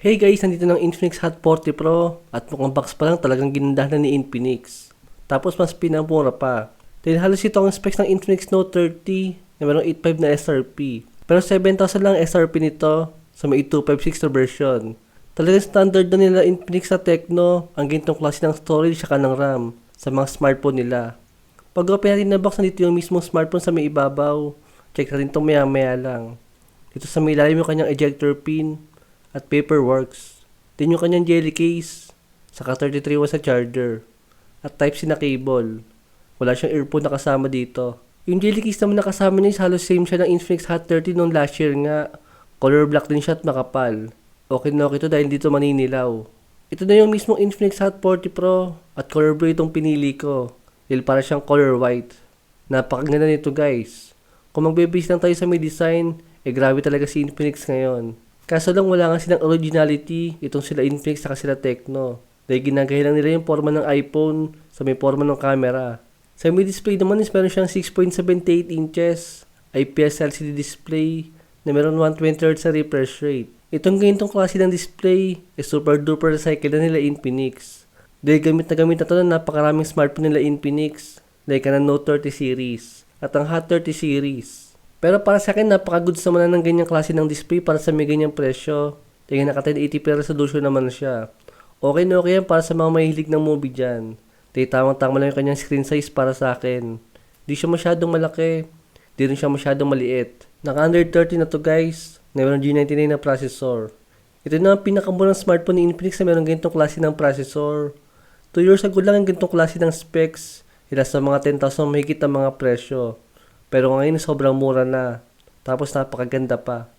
Hey guys, nandito ng Infinix Hot 40 Pro at mukhang box pa lang talagang ginandahan na ni Infinix. Tapos mas pinamura pa. Dahil halos ito ang specs ng Infinix Note 30 na mayroong 8.5 na SRP. Pero 7,000 lang SRP nito sa may 8256 na version. Talagang standard na nila Infinix sa Tecno ang gintong klase ng storage saka ng RAM sa mga smartphone nila. Pag open natin na box, nandito yung mismong smartphone sa may ibabaw. Check natin itong maya maya lang. Dito sa may ilalim yung kanyang ejector pin at paperworks. Din yung kanyang jelly case. Saka 33 watts sa charger. At Type-C na cable. Wala siyang earphone na kasama dito. Yung jelly case naman na kasama niya is halos same siya ng Infinix Hot 30 noong last year nga. Color black din siya at makapal. Okay na okay to dahil dito maninilaw. Ito na yung mismong Infinix Hot 40 Pro at color blue itong pinili ko. Dahil para siyang color white. Napakaganda nito guys. Kung magbe-base lang tayo sa may design, eh grabe talaga si Infinix ngayon. Kaso lang wala nga silang originality itong sila Infinix saka sila Tecno. Dahil ginagaya lang nila yung forma ng iPhone sa may forma ng camera. Sa may display naman is meron siyang 6.78 inches, IPS LCD display na meron 120Hz sa refresh rate. Itong ganitong klase ng display is super duper recycle na nila Infinix. Dahil gamit na gamit na to na napakaraming smartphone nila Infinix like ang Note 30 series at ang Hot 30 series. Pero para sa akin, napaka-goods naman na ng ganyang klase ng display para sa may ganyang presyo. Tingnan naka 1080p resolution naman siya. Okay na okay yan para sa mga mahilig ng movie dyan. Dahil tamang-tama lang yung kanyang screen size para sa akin. Di siya masyadong malaki. Di rin siya masyadong maliit. Naka under 30 na to guys. Meron G99 na processor. Ito na ang pinakamurang smartphone ni Infinix na meron ganitong klase ng processor. 2 years ago lang ang ganitong klase ng specs. Ila sa mga 10,000 mahigit ang mga presyo. Pero ngayon sobrang mura na. Tapos napakaganda pa.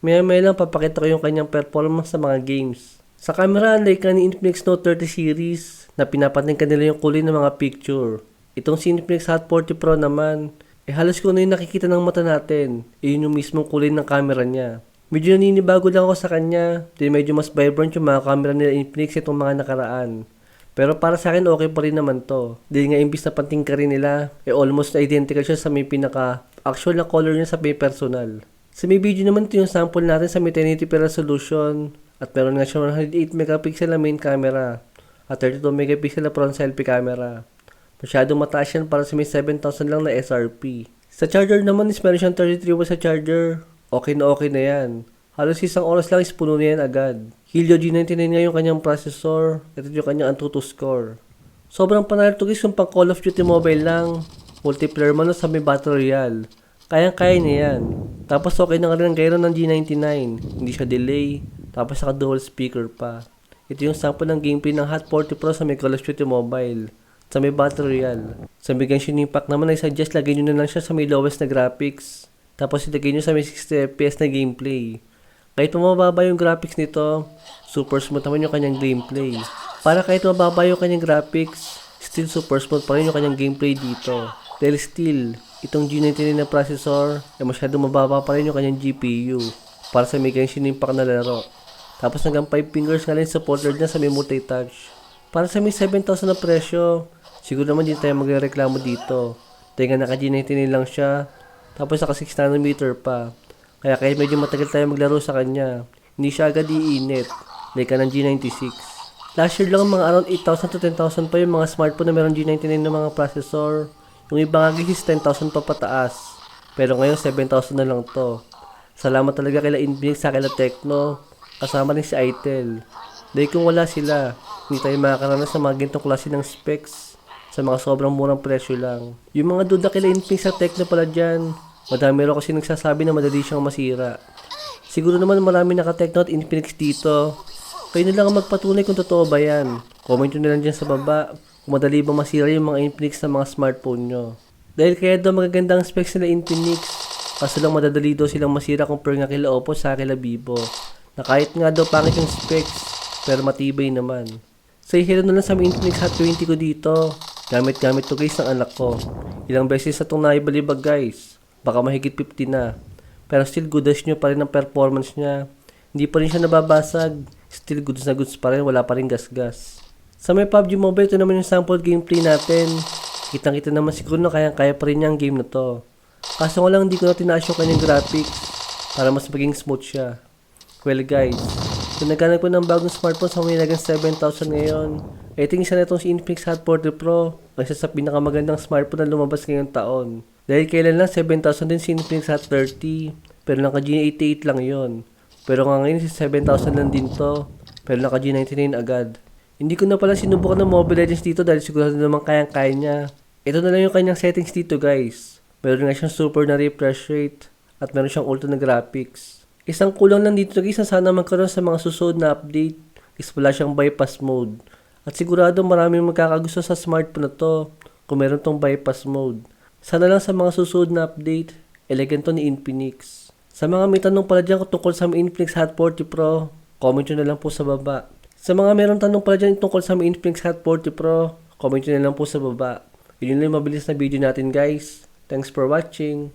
Maya maya lang papakita ko yung kanyang performance sa mga games. Sa camera, like ni Infinix Note 30 series na pinapatin kanila yung kulay ng mga picture. Itong si Infinix Hot 40 Pro naman, eh halos kung ano yung nakikita ng mata natin, eh yun yung mismong kulay ng camera niya. Medyo naninibago lang ako sa kanya, din medyo mas vibrant yung mga camera nila Infinix itong mga nakaraan. Pero para sa akin, okay pa rin naman to. Dahil nga imbis na panting ka rin nila, eh almost identical siya sa may pinaka actual na color niya sa may personal. Sa may video naman ito yung sample natin sa may 1080p resolution at meron nga siya 108 megapixel na main camera at 32 megapixel na front selfie camera. Masyadong mataas yan para sa may 7,000 lang na SRP. Sa charger naman is meron siyang 33 watts sa charger. Okay na okay na yan. Halos isang oras lang is puno na yan agad. Helio G99 nga yung kanyang processor. Ito yung kanyang Antutu score. Sobrang panalo to guys yung pang Call of Duty mobile lang. Multiplayer man sa may Battle Royale. Kayang-kaya niya yan. Tapos okay na rin ang gyro ng G99. Hindi siya delay. Tapos naka dual speaker pa. Ito yung sample ng gameplay ng Hot 40 Pro sa may Call of Duty mobile. Sa may Battle Royale. Sa may Genshin Impact naman ay suggest lagay nyo na lang siya sa may lowest na graphics. Tapos ilagay nyo sa may 60 FPS na gameplay. Kahit mababa yung graphics nito, super smooth naman yung kanyang gameplay. Para kahit mababa yung kanyang graphics, still super smooth pa rin yung kanyang gameplay dito. Dahil still, itong G99 na processor, ay masyadong mababa pa rin yung kanyang GPU para sa Genshin Impact na laro. Tapos hanggang 5 fingers nga rin supported na sa may multi-touch. Para sa may 7,000 na presyo, siguro naman din tayo magreklamo dito. Nga naka G99 lang siya, tapos naka 6 nanometer pa. Kaya kahit medyo matagal tayo maglaro sa kanya, hindi siya agad iinit, like ka ng G96. Last year lang mga around 8,000 to 10,000 pa yung mga smartphone na meron G99 na mga processor. Yung iba nga guys 10,000 pa pataas. Pero ngayon 7,000 na lang to. Salamat talaga kila Infinix sa kila Tecno. Kasama rin si Itel. Dahil kung wala sila, hindi tayo makakaranas sa mga gintong klase ng specs sa mga sobrang murang presyo lang. Yung mga duda kila Infinix sa Tecno pala dyan, madami rin kasi nagsasabi na madali siyang masira. Siguro naman marami naka-Tecno at Infinix dito. Kayo na lang ang magpatunay kung totoo ba yan. Comment nyo na lang dyan sa baba kung madali ba masira yung mga Infinix na mga smartphone nyo. Dahil kaya daw magaganda ang specs nila Infinix, kaso lang madadali daw silang masira compare nga kila Oppo sa kila Vivo. Na kahit nga daw pangit yung specs, pero matibay naman. Say hello na lang sa Infinix Hot 20 ko dito. Gamit-gamit to guys ng anak ko. Ilang beses na itong naibalibag guys. Baka mahigit 50 na. Pero still good as nyo pa rin ang performance niya. Hindi pa rin siya nababasag. Still goods na goods pa rin. Wala pa rin gas-gas. Sa may PUBG Mobile, ito naman yung sample gameplay natin. Kitang-kita naman siguro na kaya-kaya pa rin niya ang game na to. Kaso nga lang hindi ko na tinaas yung kanyang graphics para mas maging smooth siya. Well guys, So naghanap ko ng bagong smartphone sa may nagang 7,000 ngayon. Yung isa na itong si Infinix Hot 40 Pro. Isa sa pinakamagandang smartphone na lumabas ngayong taon. Dahil kailan lang 7,000 din si Infinix Hot 30. Pero naka G88 lang yon. Pero nga ngayon si 7,000 lang din to. Pero naka G99 agad. Hindi ko na pala sinubukan ng Mobile Legends dito dahil sigurado naman kayang-kaya niya. Ito na lang yung kanyang settings dito guys. Meron nga siyang super na refresh rate at meron siyang ultra na graphics. Isang kulang lang dito guys na sana magkaroon sa mga susunod na update is wala siyang bypass mode. At sigurado maraming magkakagusto sa smartphone na to kung meron tong bypass mode. Sana lang sa mga susunod na update, elegant to ni Infinix. Sa mga may tanong pala dyan tungkol sa Infinix Hot 40 Pro, comment nyo na lang po sa baba. Sa mga meron tanong pala dyan tungkol sa Infinix Hot 40 Pro, comment nyo na lang po sa baba. Yun lang yung mabilis na video natin guys. Thanks for watching.